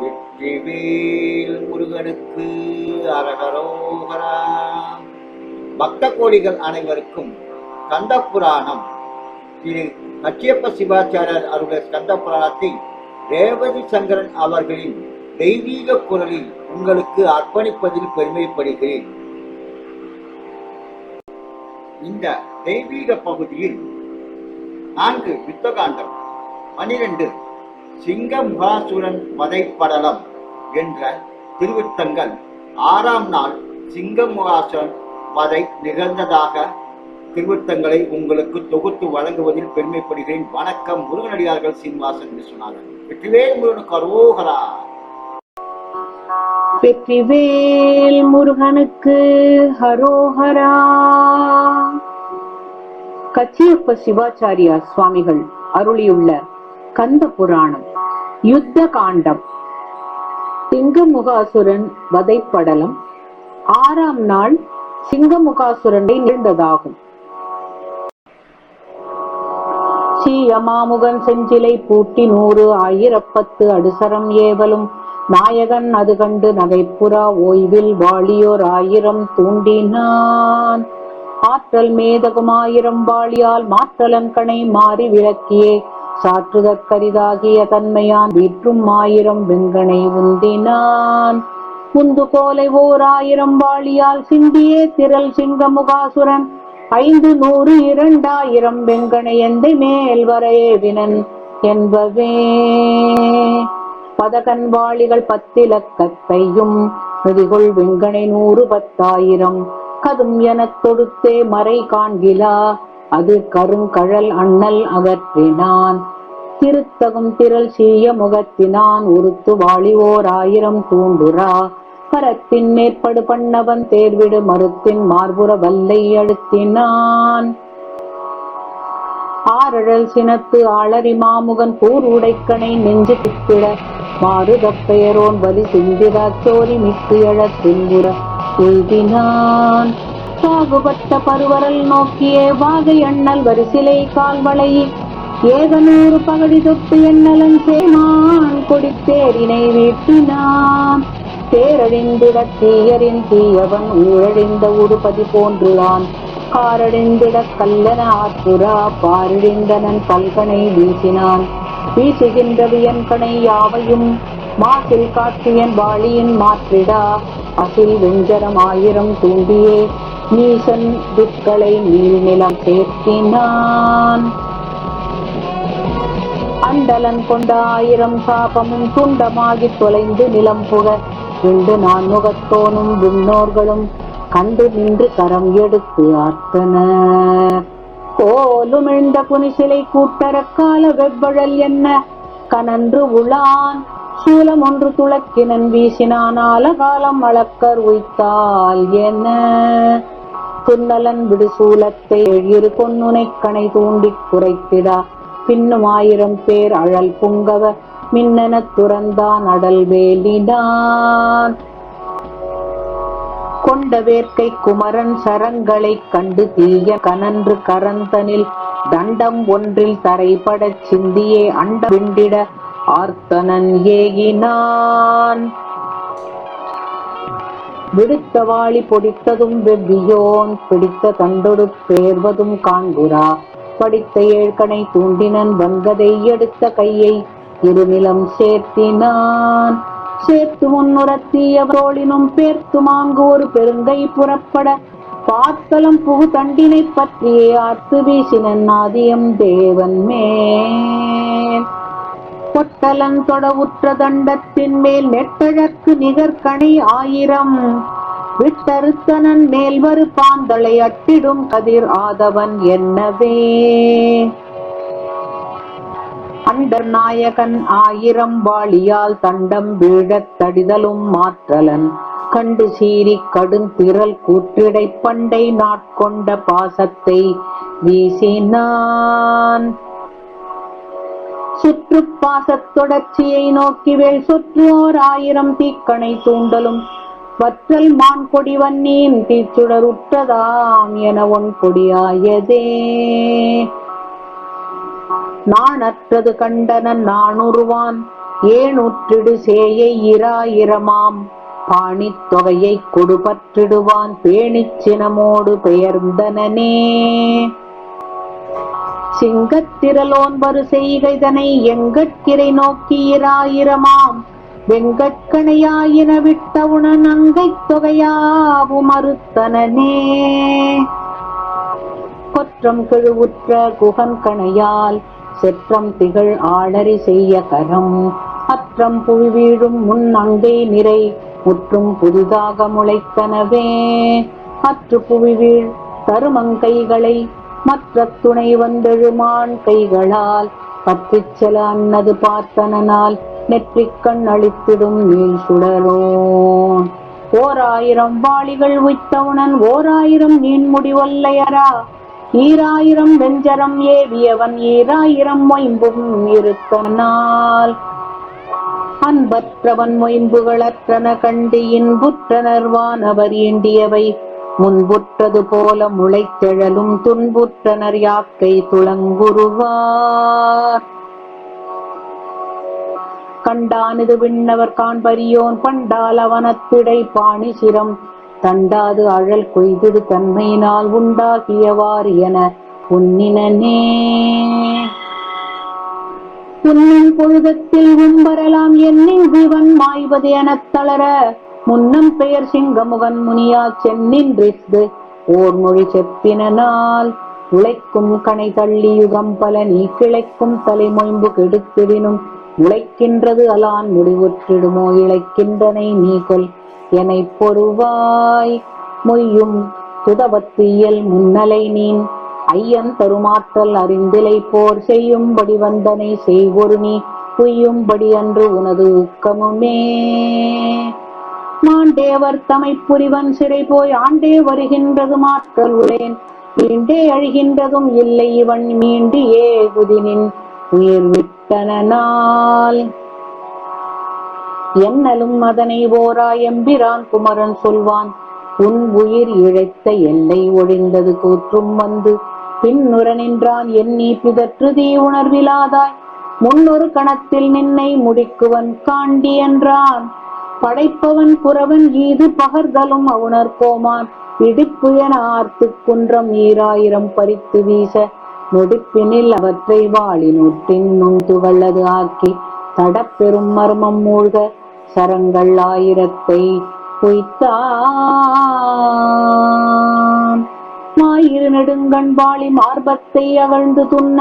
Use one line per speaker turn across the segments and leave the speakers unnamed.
வெற்றிவேல் முருகனுக்கு அரகரோகரா. பக்த கோடிகள் அனைவருக்கும் கந்த புராணம் திரு கச்சியப்ப சிவாச்சாரியர் அவருடைய கந்த புராணத்தை ரேவதி சங்கரன் அவர்களின் தெய்வீக குரலில் உங்களுக்கு அர்ப்பணிப்பதில் பெருமைப்படுகிறேன். இந்த தெய்வீக பகுதியில் நான்கு யுத்தகாண்டம் பனிரெண்டு சிங்கமுகாசுரன் வதைப்படலம் என்ற திருவிருத்தங்கள் ஆறாம் நாள் சிங்கமுகாசுரன் வதை நிகழ்ந்ததாக திருவிருத்தங்களை உங்களுக்கு தொகுத்து வழங்குவதில் பெருமைப்படுகிறேன். வணக்கம் முருகனடியார்கள் சீனிவாசன் விஸ்வநாதன் வெற்றிவேல் முருகனுக்கு அரோகரா.
வெற்றிவேல் முருகனுக்கு ஹரோஹரா கச்சியப்ப சிவாச்சாரியா சுவாமிகள் அருளியுள்ள கந்த புராணம் யுத்த காண்டம். சிங்கமுகாசுரன் வதைப்படலம். ஆறாம் நாள் சிங்கமுகாசுரனை நிகழ்ந்ததாகும். சீயமாமுகன் செஞ்சிலை பூட்டி நூறு ஆயிரப்பத்து அடுசரம் ஏவலும். நாயகன் அது கண்டு நகைப்புறா ஓய்வில் வாழியோர் ஆயிரம் தூண்டினான். ஆற்றல் மேதகுமாயிரம் வாழியால் மாற்றலன் கணை மாறி விளக்கியே. சாற்றுதற்கரிதாகிய தன்மையான் வீற்றும் ஆயிரம் வெங்கனை உந்தினான். முந்து கோலை ஓர் ஆயிரம் வாழியால் சிந்தியே திரள் சிங்கமுகாசுரன். ஐந்து நூறு இரண்டாயிரம் வெங்கனை எந்தை மேல் வரையேவினன் என்பவே. பதகன் வாளிகள் பத்திலக்கத்தையும் நதிகொள் வெங்கனை நூறு பத்தாயிரம். கதும் எனத் தொடுத்தே மறை காண்கிலா. அது கருங்கழல் அண்ணல் அகற்றினான். திருத்தகும் திரள் சீய முகத்தினான். உருத்து வாழிவோர் ஆயிரம் தூண்டுரா கரத்தின் மேற்படு பண்ணவன் தேர்விடு மறுத்தின் மார்புற வல்லை அழுத்தினான். ஆரழல் சினத்து ஆளறி மாமுகன் கூர் உடைக்கணை நெஞ்சு பித்திட மாறுதப் பெயரோன் வலி சிந்திரா சோரி மிக்கு எழ துன்புற. எழுதினான் சாகுபட்ட பருவரல் நோக்கியே வாகை எண்ணல் வரிசிலை கால்வளை. ஏகநூறு பகடி தொட்டு எண்ணலன் சேமான் கொடித்தேரினை வீட்டினான் தேரழிந்திட தீயரின் தீயவன் ஊழழிந்த உடுபதி போன்றுதான் காரழிந்திட கல்லன ஆத்துரா பாரிழிந்தனன் பல்கனை வீசினான். வீசுகின்ற வியன்கனை யாவையும். மாசில் காட்டியன் வாளியின் மாற்றிடா. அசில் வெஞ்சரம் ஆயிரம் தூண்டியே. நீசன் துக்களை நீள்நிலம் சேர்த்தினான். அண்டலன் கொண்ட ஆயிரம் சாபமும் துண்டமாகி தொலைந்து நிலம் புக விண்டு நான் முகத்தோனும் விண்ணோர்களும் கண்டு நின்று கரம் எடுத்து ஆர்த்தனர் கோலும் எழுந்த புனிசிலை கூட்டரக்கால வெவ்வழல் என்ன? கனன்று உளான் சூலம் ஒன்று துளக்கினன் வீசினான் ஆலகாலம் அளக்கர் உய்த்தால் என்ன? புன்னலன் விடு சூலத்தை எழிறு பொன்னுனை கணை தூண்டி குறைத்திடா. பின்னும் ஆயிரம் பேர் அழல் புங்கவ மின்னெனத் துறந்தான் அடல் வேலினான். கொண்ட வேர்க்கை குமரன் சரங்களைக் கண்டு தீய கனன்று கரந்தனில் தண்டம் ஒன்றில் தரைபடச் சிந்தியே அண்ட விண்டிட ஆர்த்தனன் ஏகினான். விடுத்த வாளி பொடித்ததும் வெவ்வியோன் பிடித்த தண்டொடு பேர்வதும் காண்குரா படித்த ஏழ்கனை தூண்டினன் வன்கதை எடுத்த கையை இருநிலம் சேர்த்தினான். சேர்த்து முன்னுரத்தியவரோளினும் பேர்த்து மாங்கு ஒரு பெருங்கை புறப்பட பாத்தலம் புகு தண்டினை பற்றியே ஆர்த்து வீசினன் ஆதியம் தேவன் மே பொட்டலங்கொடவுற்ற தண்டத்தின் மேல் நெட்டழக்கு நிகர்கணை ஆயிரம். விட்டருத்தனன் மேல் வரு பாந்தளை அட்டிடும் கதிர் ஆதவன் என்னவே. அண்டர் நாயகன் ஆயிரம் வாளியால் தண்டம் வீழத் தடிதலும் மாற்றலன். கண்டு சீறி கடுந்திரல் கூற்றிடை பண்டை நாட்கொண்ட பாசத்தை வீசினான். சுற்றுப்பாசத் தொடர்ச்சியை நோக்கி வேல் சுற்றுவோர் ஆயிரம் தீக்கணை தூண்டலும். வற்றல் மான் கொடி வன்னியின் தீச்சுடர் உற்றதாம் என ஒன் கொடியாயதே அற்றது கண்டனன் நாணுருவான் ஏனுற்றிடு சேயை இராயிரமாம். பாணித் தொகையைக் கொடுபற்றிடுவான். பேணிச் சினமோடு பெயர்ந்தனனே. சிங்கத்திரலோன் வரு செய்கைதனை எங்கட்கிரை நோக்கியிராயிரமாம் வெங்கட்கணையாயின விட்டவுணன் அங்கை தொகையாவு மறுத்தனனே. கொற்றம் கிழுவுற்ற குகன் கணையால் செற்றம் திகழ் ஆளறி செய்ய கரம். அற்றம் புவி வீழும் முன் அங்கை நிறை முற்றும் புதிதாக முளைத்தனவே. அற்று புவி வீழ் தருமங்கைகளை மற்ற துணை வந்தெழுமான் கைகளால் பற்றிச் செல அன்னது பார்த்தனால் நெற்றிக் கண் அளித்திடும் நீள் சுடரோன் ஓர் ஆயிரம் வாளிகள் உய்த்தவுணன் ஓர் ஆயிரம் நீன்முடிவல்லையரா ஈராயிரம் வெஞ்சரம் ஏவியவன் ஈராயிரம் மொயம்பும் இருத்தனால். அன்பற்றவன் மொயம்புகளற்றன கண்டு இன்புற்றனர் வானவர் ஏண்டியவை. முன்புற்றது போல முளைத்தெழலும் துன்புற்றனர் யாக்கை துளங்குருவார். கண்டானது விண்ணவர் காண்பரியோன் பண்டால் அவனத்திடை பாணி சிரம். தண்டாது அழல் கொய்திடு தன்மையினால் உண்டாகியவார் என உன்னினே உன்னின் பொழுதத்தில் உம்பரலாம் என்னின் ஜீவன் மாய்வது எனத் தளர. முன்னம் பெயர் சிங்கமுகன் முனியா சென்னின்றிஸ்து ஓர் மொழி செப்பினால் உழைக்கும் கனை தள்ளி யுகம் பல நீ கிளைக்கும் தலைமொயம்பு கெடுத்திடினும் உழைக்கின்றது அலான் முடிவுற்றிடுமோ இழைக்கின்றனை நீ கொல் எனை பொறுவாய் மொய்யும் துதவத்து இயல் முன்னலை நீன். ஐயன் தருமாற்றல் அறிந்திலை போர் செய்யும்படி வந்தனை செய்வொரு நீ புய்யும்படி அன்று உனது ஊக்கமுமே. மாண்டேவர் தமை புரிவன் சிறை போய் ஆண்டே வருகின்றது மாற்றல் உடேன் மீண்டே அழிகின்றதும் இல்லை இவன் மீண்டு ஏகுதினின் உயிர் விட்டனால் என்னலும் அதனை ஓரா எம்பிரான் குமரன் சொல்வான் உன் உயிர் இழைத்த எல்லை ஒழிந்தது கூற்றும் வந்து பின்னுர நின்றான் எண்ணி பிதற்று தீ உணர்விலாதாய். முன்னொரு கணத்தில் நின்னை முடிக்குவன் காண்டி என்றான். படைப்பவன் புறவன் ஈது பகர்தலும் அவுணர் கோமான் என ஆர்த்து குன்றம் ஈராயிரம் பறித்து வீச. நொடிப்பினில் அவற்றை வாளினூற்றின் நுண்துகளது ஆக்கி. தடப்பெரும் மர்மம் மூழ்க. சரங்கள் ஆயிரத்தை மாயிரு நெடுங்கண் வாளி மார்பத்தை அகழ்ந்து துண்ண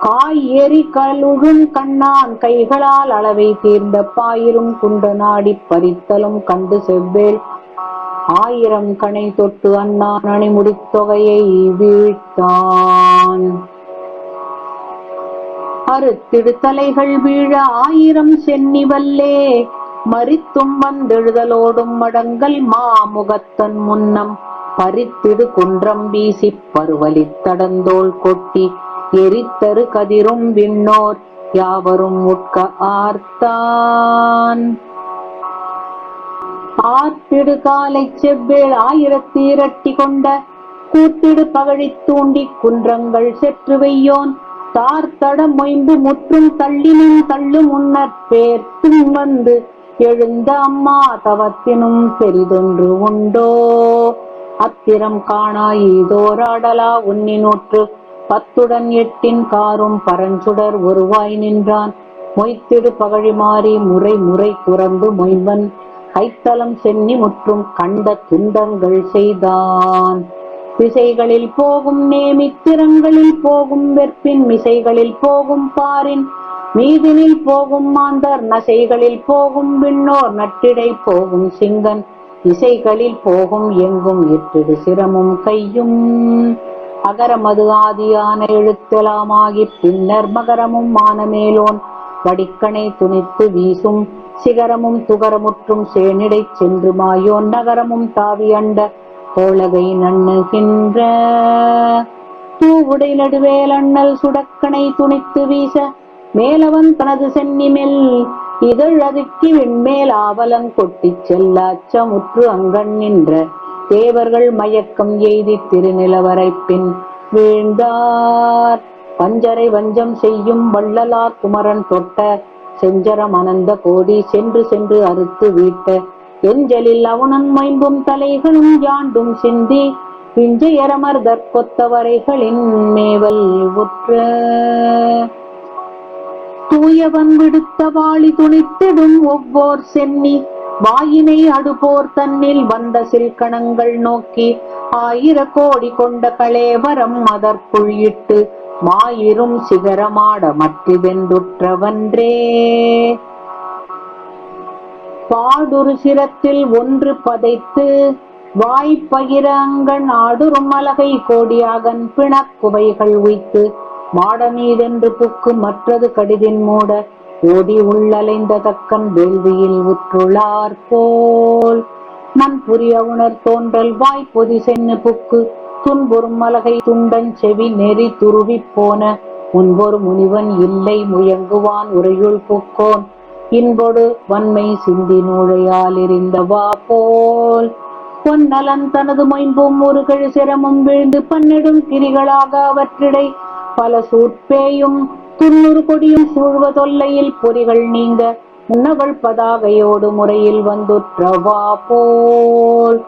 காய் ஏறி கழுகும் கண்ணான் கைகளால் அளவை தீர்ந்த பாயிரும் குண்ட நாடி பறித்தலும் கண்டு செவ்வேல். ஆயிரம் கணை தொட்டு அண்ணான் அணிமுடித்தொகையை வீழ்த்தான். அறுத்திடுத்தலைகள் வீழ ஆயிரம் சென்னி வல்லே மறித்தும் வந்தெழுதலோடும் மடங்கல் மாமுகத்தன் முன்னம் பறித்திடு குன்றம் வீசி பருவலித் தடந்தோள் கொட்டி எரித்தரு கதிரும் விண்ணோர் யாவரும் உட்க ஆர்த்தான். ஆர்த்திடு காலை செவ்வேள் ஆயிரத்தி இரட்டி கொண்ட கூத்திடு பகழித் தூண்டி குன்றங்கள் செற்று வெய்யோன். தார்த்தட மொயம்பு முற்றும் தள்ளினும் தள்ளு முன்னர் பேர்த்தும் வந்து எழுந்த அம்மா தவத்தினும் பெரிதொன்று உண்டோ. அத்திரம் காணாயீதோராடலா உன்னினூற்று பத்துடன் எட்டின் காரும் பரஞ்சுடர் ஒருவாய் நின்றான். மொய்த்திடு பகழி மாறி முறை முறை குறந்து மொய்வன் கைத்தலம் சென்னி முற்றும் கண்ட துண்டங்கள் செய்தான். திசைகளில் போகும் நேமித்திரங்களில் போகும் வெற்பின் மிசைகளில் போகும் பாரின் மீதினில் போகும் மாந்தர் நசைகளில் போகும் விண்ணோர் நட்டிடை போகும் சிங்கன் இசைகளில் போகும் எங்கும் எட்டிடு சிரமும் கையும். அகரமது ஆதியான எழுத்தெலாமாகி பின்னர் மகரமும் மானமேலோன் வடிக்கணை துணித்து வீசும் சிகரமும் துகரமுற்றும் சேனிடை சென்று மாயோன் நகரமும் தாவி அண்ட கோழகை நண்ணுகின்ற. தூவுடை நடுவேல் அண்ணல் சுடக்கணை துணித்து வீச மேலவன் தனது சென்னிமெல் இதழ் அதுக்கி விண்மேல் ஆவலங் கொட்டிச் செல்ல அச்சமுற்று அங்கண் நின்ற தேவர்கள் மயக்கம் எய்தி திருநிலவரை பின் வீழ்ந்தார். பஞ்சரை வஞ்சம் செய்யும் வள்ளலார் குமரன் தொட்ட செஞ்சரம் அனந்த கோடி சென்று சென்று அறுத்து வீட்ட எஞ்சலில் அவனன் மைம்பும் தலைகளும் யாண்டும் சிந்தி பிஞ்சையரமர் தற்கொத்தவரைகளின் மேவல் உற்ற. தூயவன் விடுத்த வாளி துணித்திடும் ஒவ்வோர் சென்னி வாயினை அடுபோர் தன்னில் வந்த சில்கணங்கள் நோக்கி ஆயிர கோடி கொண்ட கலேவரம் அதற்குள் இட்டு மாயிரும் சிகரமாட மற்றிதென்றுற்றவன்றே பாடுரு சிரத்தில் ஒன்று பதைத்து வாய்ப்பகிர அங்கண் ஆடுறும் அலகை கோடியாகன் பிணக்குவைகள் உய்த்து மாடமீதென்று புக்கு மற்றது கடிதின் மூட ஓடி உள்ளலைந்த தக்கன் வேள்வியில் உற்றுளார் போல். மண் புரிய உணர் தோன்றல் வாய் பொதி சென்னு புக்கு. துன்புறும் மலகை துண்டன் செவி நெறி துருவி போன. முன்பொரு முனிவன் இல்லை முயங்குவான் உரையுள் புக்கோன். இன்பொடு வன்மை சிந்தி நூழையால் எறிந்தவா போல். பொன்னலன் தனது மொயம்பும் ஒரு கழு சிரமும் வீழ்ந்து பன்னிடும் கிரிகளாக அவற்றிடை. பல சூட்பேயும் துண்ணூறு கொடியும் சூழ்வ தொல்லையில் பொறிகள் நீங்க முன்னவள் பதாகையோடு முறையில் வந்துற்றவா போல்.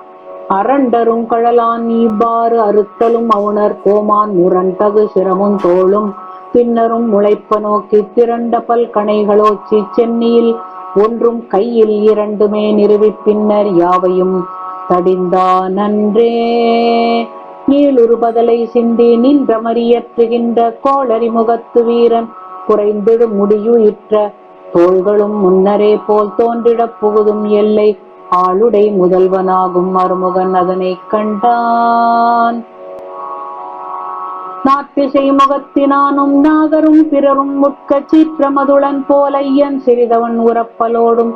அரண்டரும் கழலான் இவ்வாறு அறுத்தலும் அவுணர் கோமான் முரண்டகு சிரமும் தோளும். பின்னரும் முளைப்ப நோக்கி திரண்ட பல் கணைகளோச்சி சென்னியில் ஒன்றும் கையில் இரண்டுமே நிறுவி பின்னர் யாவையும் தடிந்தானன்றே நீளுரு பதலை சிந்தி நின்ற மறியற்றுகின்ற கோளரி முகத்து வீரன். குறைந்திடும் முடியுயிற்ற தோள்களும் முன்னரே போல் தோன்றிடப் புகுதும் எல்லை. ஆளுடை முதல்வனாகும் மருமுகன் அதனை கண்டான். நாட்டிசை முகத்தினானும் நாகரும் பிறரும் முட்க சீற்றமதுளன் போல ஐயன் சிறிதவன் உறப்பலோடும்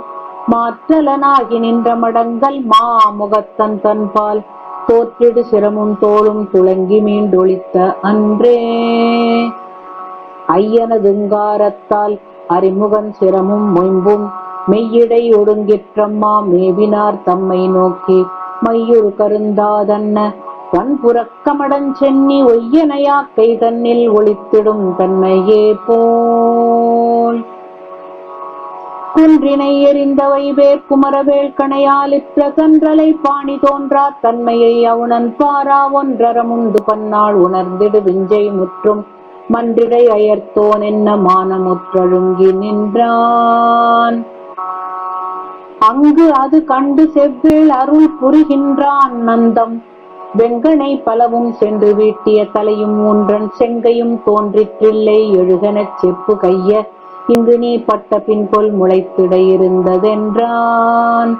மாற்றலனாகி நின்ற மடங்கள் மா முகத்தன் தன்பால். தோற்றிடு சிரமும் தோளும் துளங்கி மீண்டொழித்த அன்றே. ஐயனதுங்காரத்தால் அறிமுகன் சிரமும் மொயம்பும் மெய்யிடை ஒடுங்கிற்றம்மா மேவினார் தம்மை நோக்கி மையுள் கருந்தாதன்ன. வன்புறக்கமடன் சென்னி ஒய்யனையாக்கை தன்னில் ஒளித்திடும் தன்மையே போல். குன்றினை எறிந்தவை வேர் குமரவேல் கணையால் கன்றலை பாணி தோன்றா தன்மையை அவுணன் பாரா ஒன்றரமுந்து பன்னாள் உணர்ந்திடு விஞ்சை முற்றும். மன்றிடை அயர்த்தோன் என்ன மானமுற்றழுங்கி நின்றான். அங்கு அது கண்டு செவ்வேள் அருள் புரிகின்றான் நந்தம். வெங்கனை பலவும் சென்று வீட்டிய தலையும் ஒன்றன் செங்கையும் தோன்றிற்றில்லை. எழுகனச் செப்பு கைய இங்கு நீ பட்ட பின்பொல் முளைத்திட இருந்ததென்றான்.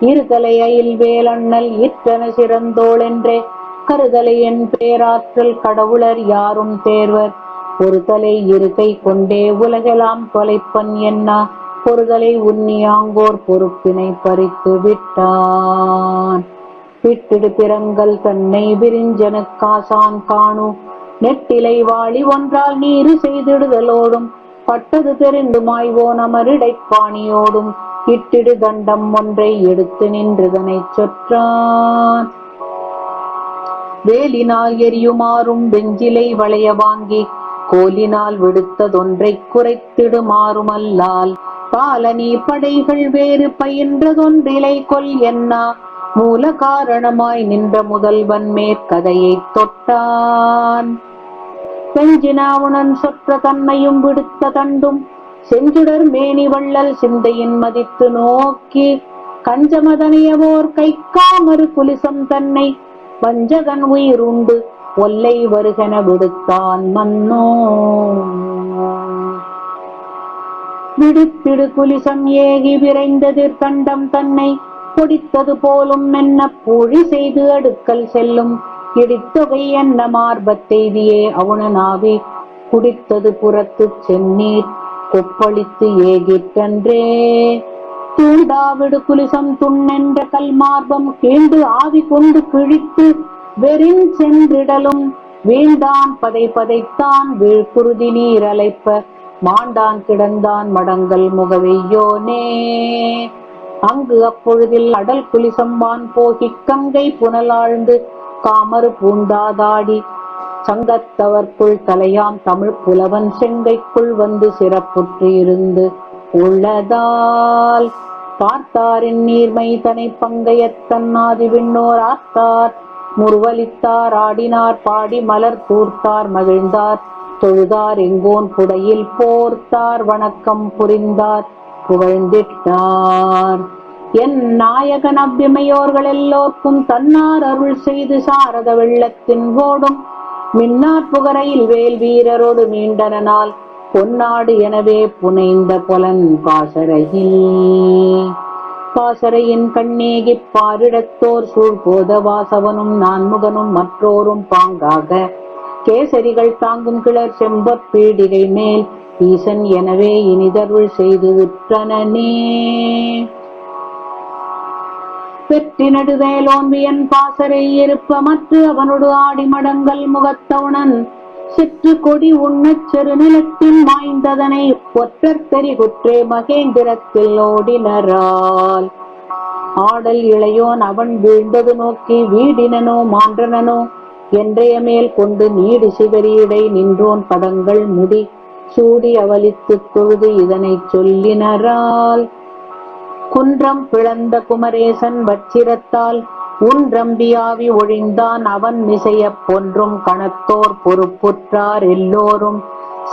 இருதலை அயில் வேலண்ணல் இத்தன சிறந்தோள் என்றே கருதலை என் பேராற்றல் கடவுளர் யாரும் தேர்வர். ஒரு தலை இருக்கை கொண்டே உலகெல்லாம் தொலைப்பன் என்ன பொறுதலை உன்னியாங்கோர் பொறுப்பினை பறித்து விட்டான். விட்டிடு பிறங்கள் தன்னை விரிஞ்சனுக்காசான் காணு நெட்டிலை வாளி ஒன்றால் நீரு செய்திடுதலோடும் பட்டது தெரிந்து மாய்வோன் அமரிடைப்பாணியோடும் இட்டிடு தண்டம் ஒன்றை எடுத்து நின்றதனைச் சொற்றான். வேலினால் எரியுமாறும் வெஞ்சிலை வளைய வாங்கி கோலினால் விடுத்ததொன்றைக் குறைத்திடுமாறுமல்லால் பாலனி படைகள் வேறு பயின்றதொன்றிலை கொல் என்னா? மூல காரணமாய் நின்ற முதல்வன் மேற்கதையைத் தொட்டான். பெஞ்சினாவுணன் சொற்ற தன்மையும் விடுத்த தண்டும். செஞ்சுடர் மேனி வள்ளல் சிந்தையின் மதித்து நோக்கி கஞ்சமதனையவோர் கைக்காமறு குலிசம் தன்னை. வஞ்சகன் உயிருண்டு ஒல்லை வருகென விடுத்தான் மன்னோ. விடுத்திடு குலிசம் ஏகி விரைந்ததிர் கண்டம் தன்னை. பொடித்தது போலும் என்ன பூழி செய்து அடுக்கல் செல்லும். இடித்தொகை என்ன மார்பத்தெய்தியே அவுணனாவே குடித்தது புறத்துச் செந்நீர் கொப்பளித்து ஏகிற்றன்றே. தூண்டாவிடு குலிசம் துண்ணென்ற கல் மார்பம் கீண்டு ஆவி கொண்டு கிழித்து வெறின் சென்றிடலும் வீழ்ந்தான் பதை பதைத்தான் வீழ்குருதி நீர் அலைப்ப மாண்டான் கிடந்தான் மடங்கள் முகவையோனே அங்கு அப்பொழுதில் அடல் குலிசம்பான் போகிக் கங்கை புனலாழ்ந்து காமறு பூந்தாதாடி. சங்கத்தவர்க்குள் தலையாம் தமிழ் புலவன் செங்கைக்குள் வந்து சிறப்புற்று இருந்து உள்ளதால் பார்த்தாரின் நீர்மை தனை பங்கையத் தன்னாதி விண்ணோர் ஆத்தார் முருவலித்தார் ஆடினார் பாடி மலர் தூர்த்தார் மகிழ்ந்தார். தொழுதார் எங்கோன் புடையில் போர்த்தார் வணக்கம் புரிந்தார் புகழ்ந்திட்டார். என் நாயகன் அவ்விமையோர்கள் எல்லோர்க்கும் தன்னார் அருள் செய்து சாரத வெள்ளத்தின் ஓடும் மின்னார் புகரையில் வேல் வீரரோடு மீண்டனால் பொன்னாடு எனவே புனைந்த புலன் பாசறையில். பாசறையின் கண்ணேகிப் பாரிடத்தோர் சூழ் போத வாசவனும் நான்முகனும் மற்றோரும் பாங்காக. கேசரிகள் தாங்கும் கிளர் செம்பற் பீடிகை மேல். ஈசன் எனவே இனிதருள் செய்து பெற்றி வெற்றி நடுவேலோன்பியன் பாசறை இருப்ப மற்ற அவனோடு ஆடி மடங்கள் முகத்தவுணன் சிற்று கொடி உண்ணச் செருநிலத்தில் மாய்ந்ததனை ஒற்றர் தெரிகுற்றே மகேந்திரத்தில் ஓடினரால். ஆடல் இளையோன் அவன் வீழ்ந்தது நோக்கி வீடினனோ மான்றனனோ? என்றைய மேல் கொண்டு நீடு சிவரியடை நின்றோன் படங்கள் முடி. சூடி அவலித்துத் தொழுது இதனைச் சொல்லினரால். குன்றம் பிளந்த குமரேசன் வச்சிரத்தால் உன்றம்பியாவி ஒழிந்தான் அவன் மிசையப் பொன்றும் கணத்தோர் பொறுப்புற்றார் எல்லோரும்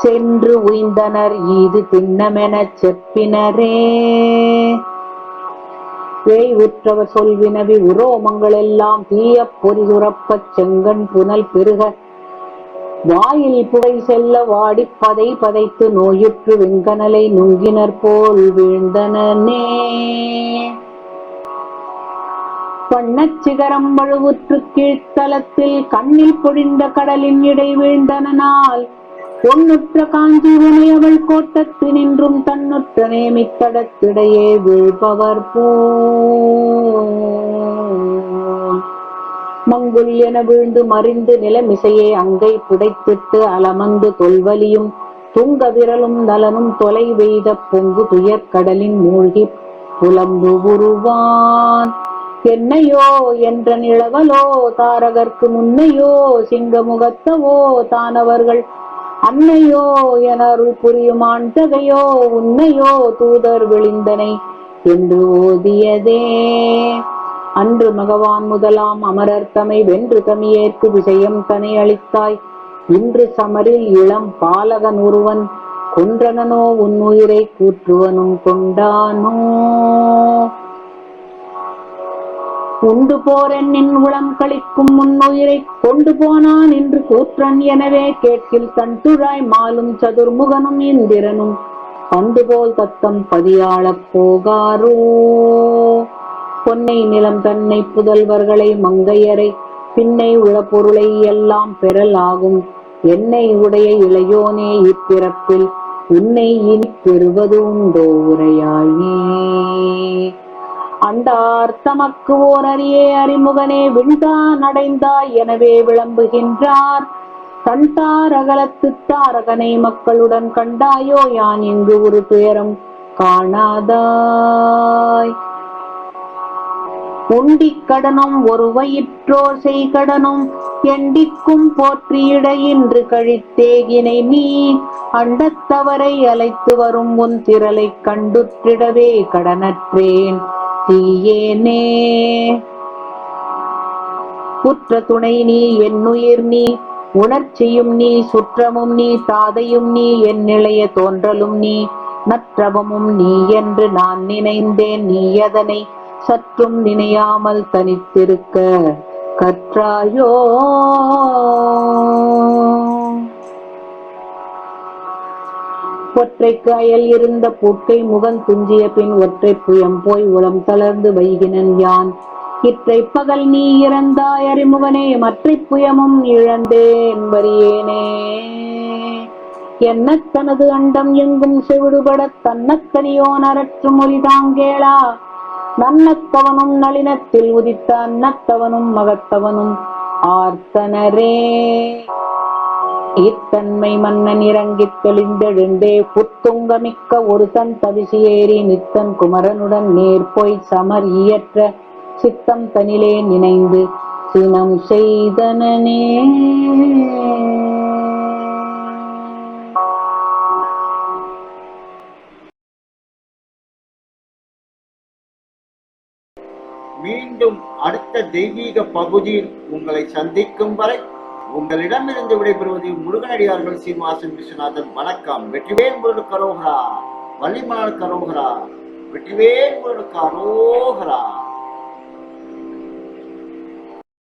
சென்று உய்ந்தனர் இது திண்ணமெனச் செப்பினரே. பேய் உற்றவர் சொல்வினவி உரோமங்கள் எல்லாம் தீய பொறி சுரப்பச் புனல் பெருக வாயில் புகை செல்ல வாடிப் பதை பதைத்து நோயுற்று வெங்கனலை நுங்கினர் போல் வீழ்ந்தனனே. வண்ணச் சிகரம் வழுவுற்று கீழ்த்தலத்தில் கண்ணில் பொழிந்த கடலின் இடை வீழ்ந்தனால் பொன்னுற்ற காஞ்சிவனை அவள் கோட்டத்து நின்றும் தன்னுற்ற நேமித்தடத்திடையே வீழ்பவர் போ. மங்குல் என வீழ்ந்து மறிந்து நிலமிசையே அங்கை புடைத்திட்டு அலமந்து தொல்வலியும் துங்க விரலும் நலனும் தொலை வெய்த பொங்கு துயர்கடலின் மூழ்கி புலம்பு உருவான். என்னையோ என்ற நிழவலோ தாரகர்க்கு முன்னையோ சிங்கமுகத்தவோ தானவர்கள் அன்னையோ என அருள் புரியுமான் தகையோ உன்னையோ தூதர் விழிந்தனை என்று ஓதியதே. அன்று மகவான் முதலாம் அமரர் தமை வென்று தமியேற்கு விஷயம் தனை அளித்தாய். இன்று சமரில் இளம் பாலகன் ஒருவன் கொன்றனனோ உன் உயிரை கூற்றுவனும் கொண்டானோ. உண்டு போரன் நின் உளம் கழிக்கும் முன்னுயிரை கொண்டு போனான் என்று கூற்றன் எனவே கேட்கில் தன் துழாய் மாலும் சதுர்முகனும் இந்திரனும். பண்டு போல் தத்தம் பதியாளப் போகாரோ. பொன்னை நிலம் தன்னை புதல்வர்களை மங்கையரை பின்னை உள பொருளை எல்லாம் பெறல் ஆகும் என்னை உடைய இளையோனே இப்பிறப்பில் உன்னை இனி பெறுவது உண்டோ உரையாயே. அண்டார் தமக்கு ஓர் அரியே அறிமுகனே விண்தான் அடைந்தாய் எனவே விளம்புகின்றார். கண்டார் அகலத்து தாரகனை மக்களுடன் கண்டாயோ யான் இங்கு ஒரு துயரம் காணாதாய். உண்டிக் கடனும் ஒரு வயிற்றோர் செய்கடனும் எண்டிக்கும் போற்றியிட இன்று கழித்தேகினை நீ அண்டத்தவரை அழைத்து வரும் உன் திரளை கண்டுற்றிடவே கடனற்றேன் தீயேனே. புற்ற துணை நீ என்னுயிர் நீ உணர்ச்சியும் நீ சுற்றமும் நீ தாதையும் நீ என் நிலைய தோன்றலும் நீ நற்றவமும் நீ என்று நான் நினைந்தேன் நீ அதனை சற்றும் நினையாமல் தனித்திருக்க கற்றாயோ? ஒற்றை காயல் இருந்த பூட்டை முகம் துஞ்சிய பின் ஒற்றை புயம் போய் உளம் தளர்ந்து வைகினன் யான். இற்றை பகல் நீ இறந்தாய் அறிமுகனே மற்றை புயமும் இழந்தேன் வரியேனே என்ன தனது அண்டம் எங்கும் செவிடுபட தன்னத்தனியோன் அரற்று மொழி தாங்கேளா? நன்னத்தவனும் நளினத்தில் உதித்த அன்னத்தவனும் மகத்தவனும் ஆர்த்தனரே. இத்தன்மை மன்னன் இறங்கித் தெளிந்தெழுந்தே புத்துங்கமிக்க ஒரு தன் தவிசி ஏறி நித்தன் குமரனுடன் நேர்போய் சமர் இயற்ற சித்தம் தனிலே நினைந்து சினம் செய்தனனே.
தெய்வீக பகுதியில் உங்களை சந்திக்கும் வரை உங்களிடமிருந்து விடைபெறுவது முருகனடியார்கள் சீனிவாசன் விஸ்வநாதன். வணக்கம். வெற்றிவேல் முருடு கரோகரா வள்ளிமலர் கரோகரா வெற்றிவேல் முருடு கரோகரா